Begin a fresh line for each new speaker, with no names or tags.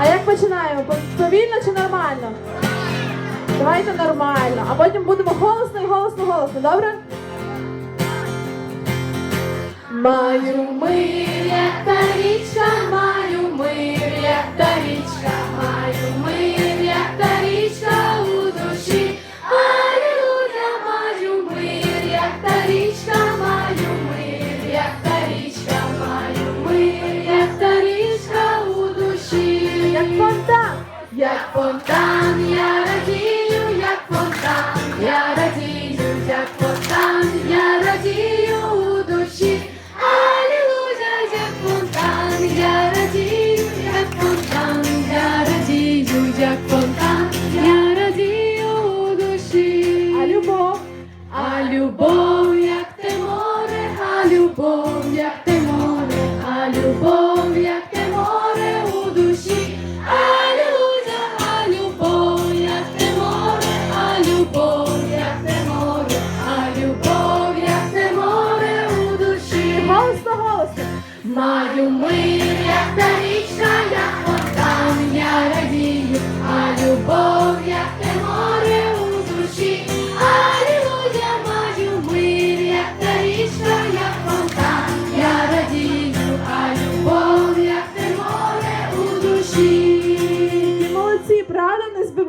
А як починаємо? Пов- Повільно чи нормально? Давайте нормально. А потім будемо голосно і голосно, голосно, добре?
Маю ми, як та річка, маю фонтан, я радію, як фонтан, я радію, як фонтан, я радію у душі. Алілуя, як фонтан, я радію, як фонтан, я радію, як фонтан, я радію у душі. А
любов,
а любов, як те море, а любов, як те море, а любов, як те море у душі. Маю мир, та річка, як фонтан, я радію, а любов, як те море у душі, Алілуя, маю мир, як та річка, як фонтан, я радію, а любов, як те море у душі.
Молодці, правда, не збивають.